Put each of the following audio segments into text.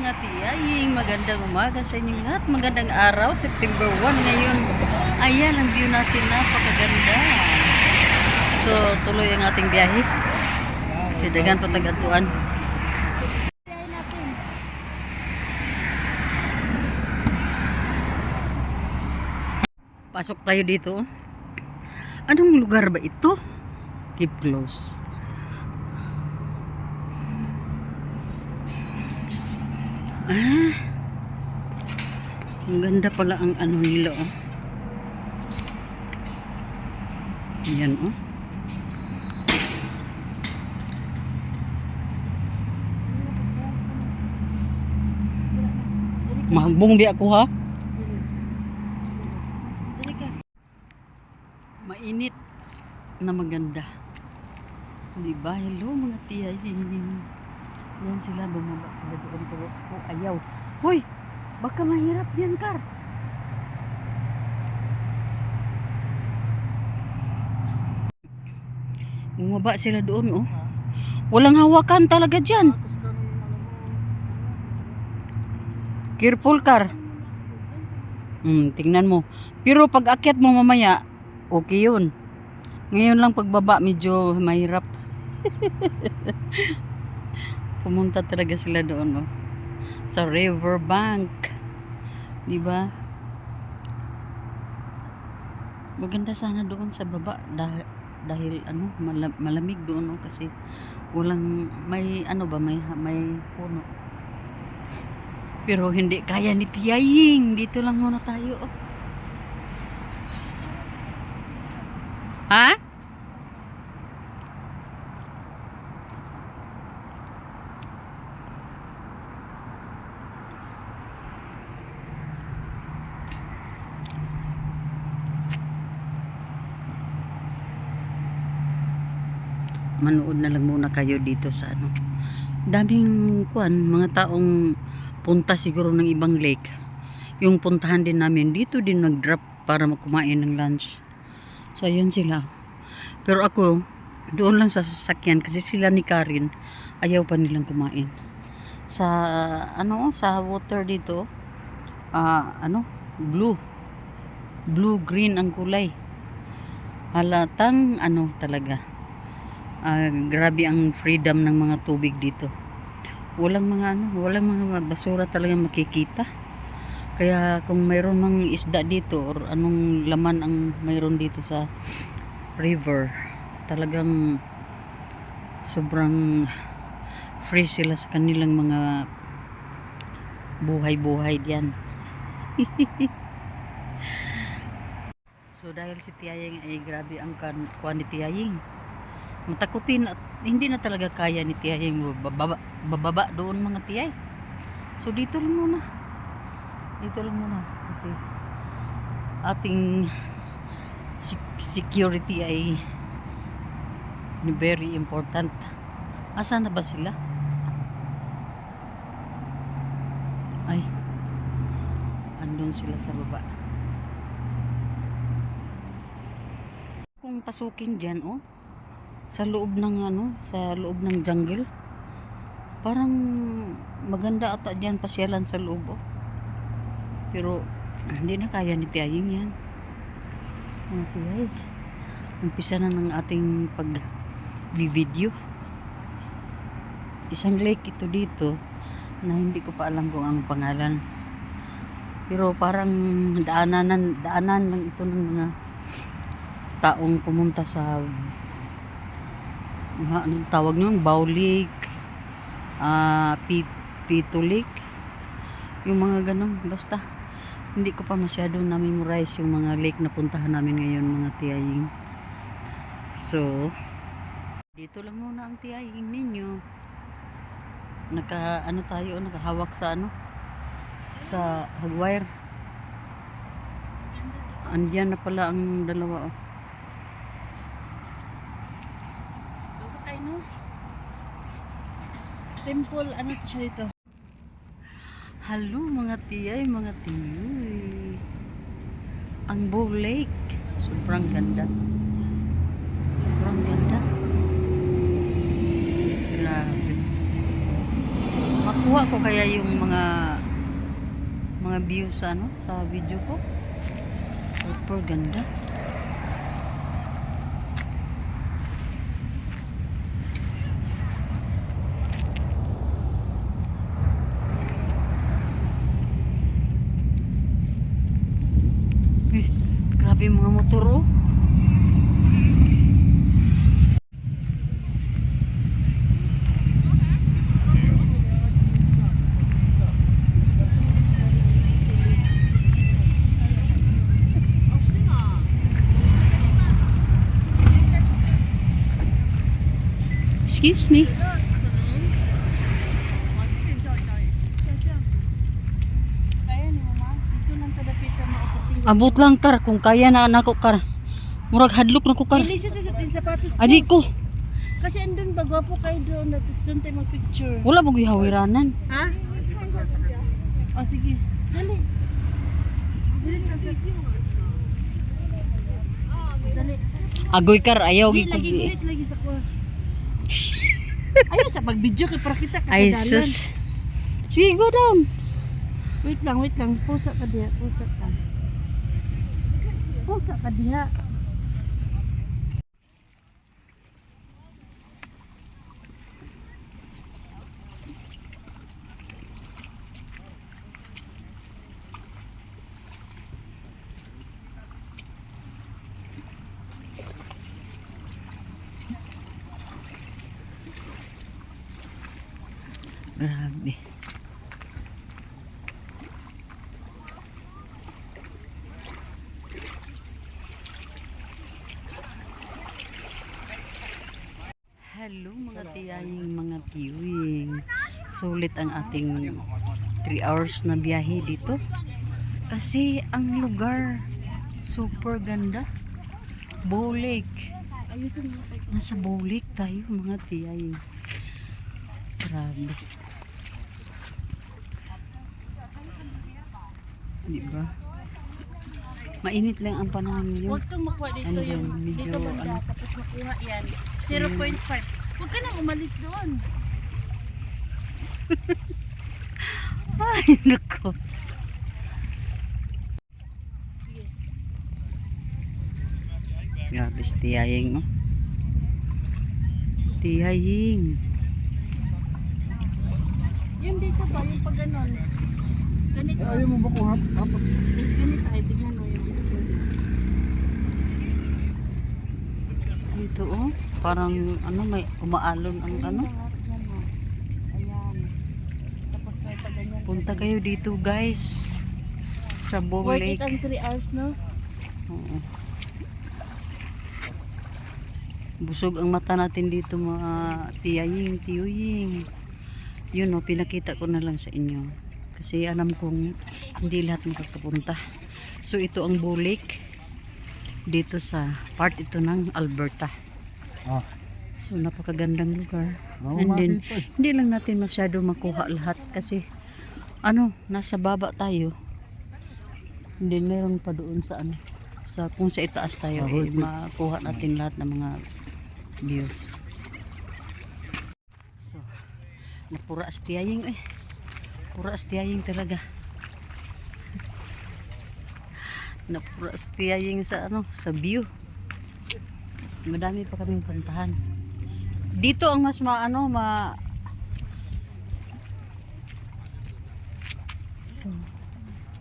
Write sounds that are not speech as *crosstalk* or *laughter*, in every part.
mga tiyaying, magandang umaga sa inyong lahat. Magandang araw, September 1 ngayon. Ayan ang view natin, napakaganda. So, tuloy ang ating biyahe. Sidagan po tagatuan. Pasok tayo dito. Anong lugar ba ito? Keep close. Ah. Ang ganda pala ang ano nila oh. Yan oh. Mahagbong di ako ha. Mainit na maganda. Di ba? Hello mga tiya. Yan sila, bumaba sila doon. Pero ako ayaw. Hoy! Baka mahirap yan, Kar. Bumaba sila doon, oh. Walang hawakan talaga dyan. Careful, Kar. Hmm, tingnan mo. Pero pag akyat mo mamaya, okay yun. Ngayon lang pagbaba, medyo mahirap. *laughs* Pumunta talaga sila doon, oh. Sa riverbank. Di ba? Maganda sana doon sa baba dahil, dahil ano, mala- malamig doon, oh, kasi walang may ano ba may may puno. Pero hindi kaya ni Tiyaying. Dito lang muna tayo, oh. Ha? manood na lang muna kayo dito sa ano. Daming kuan, mga taong punta siguro ng ibang lake. Yung puntahan din namin dito din nag-drop para kumain ng lunch. So ayun sila. Pero ako doon lang sa sasakyan kasi sila ni Karin ayaw pa nilang kumain. Sa ano sa water dito ah ano blue blue green ang kulay halatang ano talaga Ah, grabe ang freedom ng mga tubig dito. Walang mga ano, walang mga basura talaga makikita. Kaya kung mayroon mang isda dito or anong laman ang mayroon dito sa river, talagang sobrang free sila sa kanilang mga buhay-buhay diyan. *laughs* so dahil si Tiyaying ay grabe ang kuan ni Tiyaying matakutin at hindi na talaga kaya ni Tiyay yung bababa, bababa doon mga Tiyay. So dito lang muna. Dito lang muna kasi ating sec- security ay very important. Asa na ba sila? Ay. Andun sila sa baba. Kung pasukin dyan, oh sa loob ng ano, sa loob ng jungle. Parang maganda ata diyan pasyalan sa loob. Oh. Pero hindi na kaya ni Tiyaying yan. Tiyay. Umpisa na ng ating pag video. Isang lake ito dito na hindi ko pa alam kung ang pangalan. Pero parang daanan, daanan lang ito ng mga taong pumunta sa anong tawag nun, Bow Lake, ah, Pit, Pito Lake, yung mga ganun, basta, hindi ko pa masyado na-memorize yung mga lake na puntahan namin ngayon, mga tiyaying. So, dito lang muna ang tiyaying ninyo. Naka, ano tayo, nakahawak sa ano, sa hagwire. Andiyan na pala ang dalawa, oh. ano? Temple, ano siya dito? Hello mga tiyay, mga tiyoy. Ang Bow Lake. Sobrang ganda. Sobrang ganda. Grabe. Mak Makuha ko kaya yung mga mga views ano sa video ko. Super ganda. Eh, grabe yung mga motor oh. Excuse me. Kaya ni mama. Dito lang sa dapitan mo apating. Abot lang kar kung kaya na anak ko kar. Murag hadlok na ko kar. Dili sa tin sapatos ko. Adi ko. Kasi andun ba gwapo kayo doon. Tapos doon tayo mag-picture. Wala mo gihawiranan. Ha? O sige. Dali. Dali na. Agoy kar ayaw gi ko. lagi lagi sa ko. Ayaw sa pag-video kay para kita Ay kasadalan. sus. Sige go down. Wait lang, wait lang. Pusa ka diha, pusa ka. Pusa ka diha. Grabe. Hello mga tiyaying mga tiwing. Sulit ang ating 3 hours na biyahe dito. Kasi ang lugar super ganda. Kay Nasa Bow Lake tayo mga tiyaying. Grabe. Di ba? Mainit lang ang panahon yun. Huwag kang makuha dito Ano yung yun, medyo dito banda ano. tapos makuha yan. 0.5. Huwag ka nang umalis doon. *laughs* Ay, nako. Grabe si Tiyaying, oh. Tiyaying. Yung dito ba, yung pag ganon. Ganito. Ayaw mo ba kung hap- tapos ganito ay tignan mo yung dito. Dito, oh. Parang, ano, may umaalon ang ano. Ganyan. Punta kayo dito, guys. Sa Bow Worth it Lake. ang 3 hours, no? Oo. Busog ang mata natin dito mga tiyaying, tiyuying. Yun o, pinakita ko na lang sa inyo. Kasi alam kong hindi lahat makakapunta. So ito ang Lake. Dito sa part ito ng Alberta. Ah, So napakagandang lugar. Oo, And then, eh. hindi lang natin masyado makuha lahat kasi ano, nasa baba tayo. And then meron pa doon sa ano, sa kung sa itaas tayo, Ah, eh, makuha natin lahat ng mga views. So, napura astiyaying eh. Pura astiyaying talaga. Napura astiyaying sa ano, sa view. Madami pa kaming puntahan. Dito ang mas maano ma So,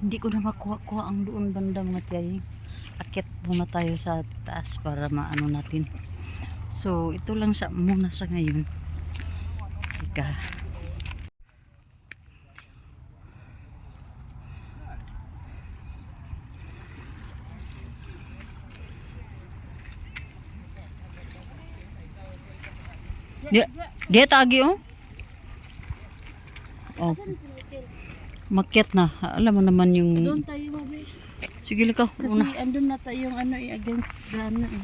hindi ko na makuha-kuha ang doon banda mga tiyay. Akit muna tayo sa taas para maano natin. So, ito lang sa muna sa ngayon. Ika. Di, di tagi oh. Oh, maket na. Alam mo naman yung... Doon tayo, mabe. Sige, likaw. Kasi Una. andun na tayo yung ano eh, against the ano eh.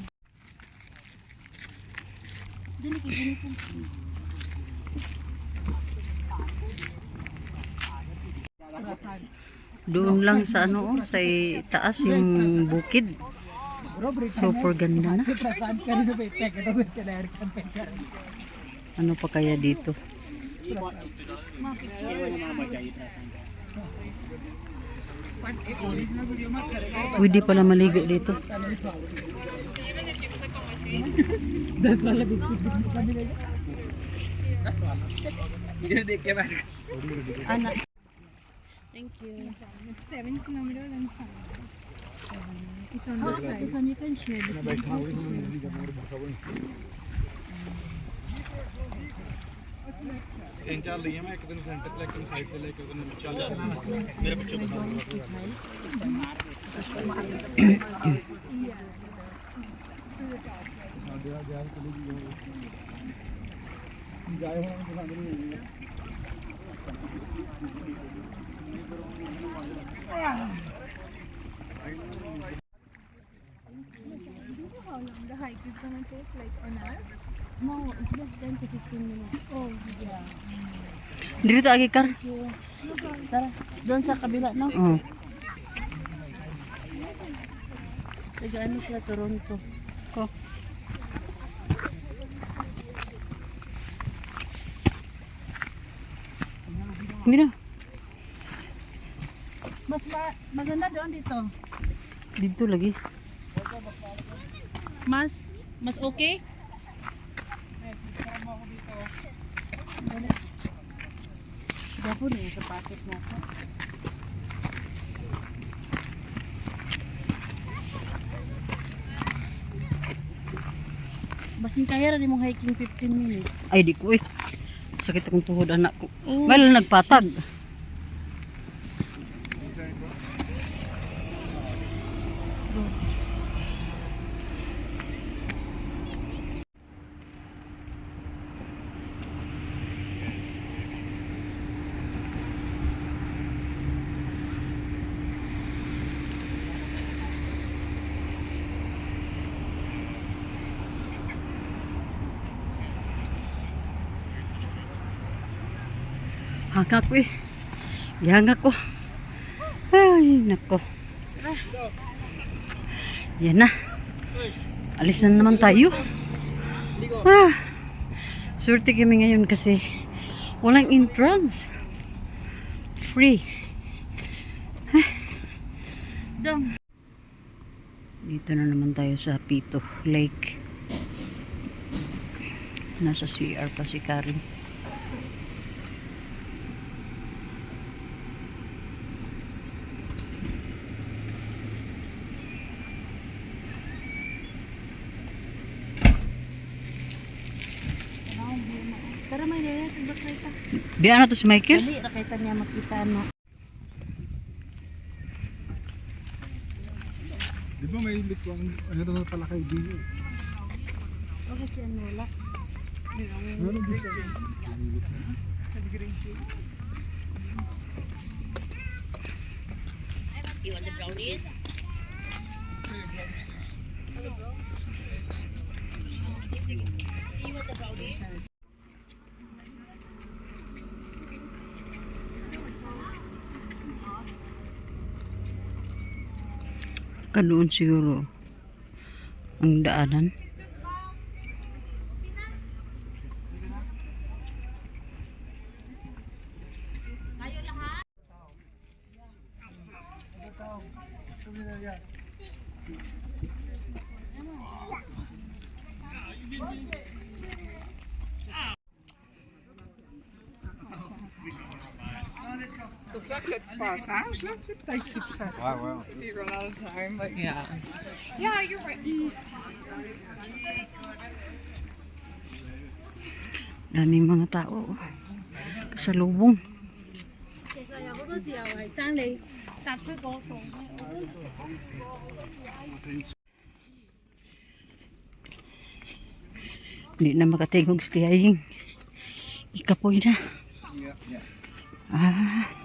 Dili ko ganito. Doon lang sa ano, oh, sa taas yung bukid. Super ganda na. Ano pa kaya dito? Pwede pala maligo dito. Anak. Thank you. Seven kilometer and. It's on Oh, this side. you can share. This one. ਤਿੰਨ ਚਾਰ ਲਈਆਂ ਮੈਂ ਇੱਕ ਦਿਨ ਸੈਂਟਰ ਤੇ ਇੱਕ ਦਿਨ ਸਾਈਡ ਤੇ ਲੈ ਕੇ ਉਹਨੂੰ ਚੱਲ ਜਾ ਮੇਰੇ ਪਿੱਛੇ ਬਤਾ ਸਾਡੇ ਆ ਗਿਆ ਚਲੀ ਗਈ ਜਾਏ ਹੁਣ ਪਸੰਦ ਨਹੀਂ ਆਈ Do you know how long the hike is gonna take? Like an hour? No, it's just 10 to 15 minutes. Oh. Dito agi kar. Tara, doon sa kabila, no? Oh. Taga ano sila, Toronto. Ko. Mira, Mas ma maganda doon dito. dito lagi. Mas, mas okay? Gapo na yung sapatos na ako. Basin kaya rin mong hiking 15 minutes. Ay di ko eh. Sakit akong tuhod anak ko. Oh. Well, nagpatag. Hanga ko eh. Gihanga ko. Ay, nako. Yan na. Alis na naman tayo. Ah, swerte kami ngayon kasi walang entrance. Free. Dong. Dito na naman tayo sa Pito Lake. Nasa CR pa si Karin. Tara may naya, tubak ta. Di ano to si Michael? Dali, nakita niya makita no. Di ba may likuan, ano na pala kay Dio? Okay si Anola. Ano dito? Kadoon siguro ang daanan. Fact that spa sounds, that's it takes you back. Wow, wow. You run out of time, but yeah. Yeah, you're right. Daming mga tao. Kasalubong. Hindi na makatingog staying. Ikapoy na. Ah.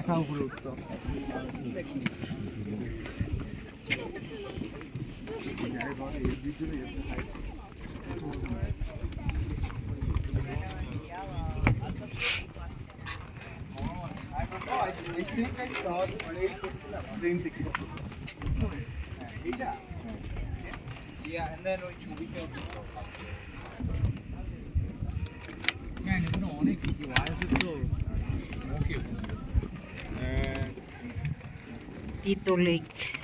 একা উপরে উঠত I think I saw this plane plane ticket. Yeah. Yeah, and then when you pick up. Man, you know, honestly, why is it so? Pito Lake.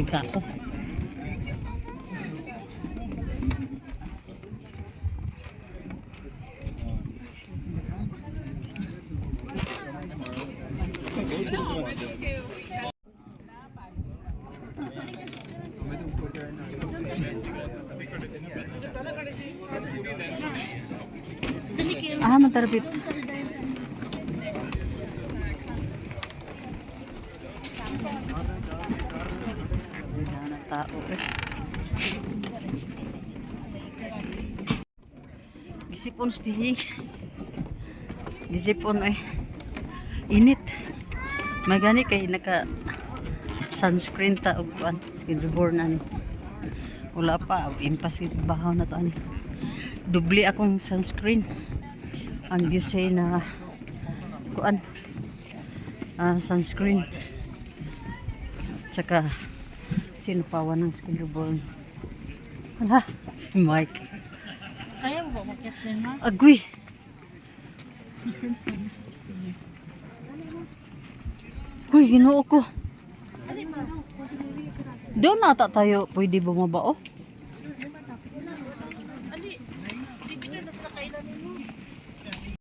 Daming tao. Ah, matarapit. Wala na tao eh. Gisipon stihig. Gisipon eh. Init. Magani kay naka sunscreen ta og kuan skin reborn ani. Wala pa impas gid bahaw na to ani. Dubli akong sunscreen. Ang say na kuan ah, sunscreen. Tsaka sinupawan ng skin reborn. Hala, si Mike. Kaya mo ba makiat din ha? Agoy! Uy, ginoo ko. Doon nata tayo pwede bumaba oh.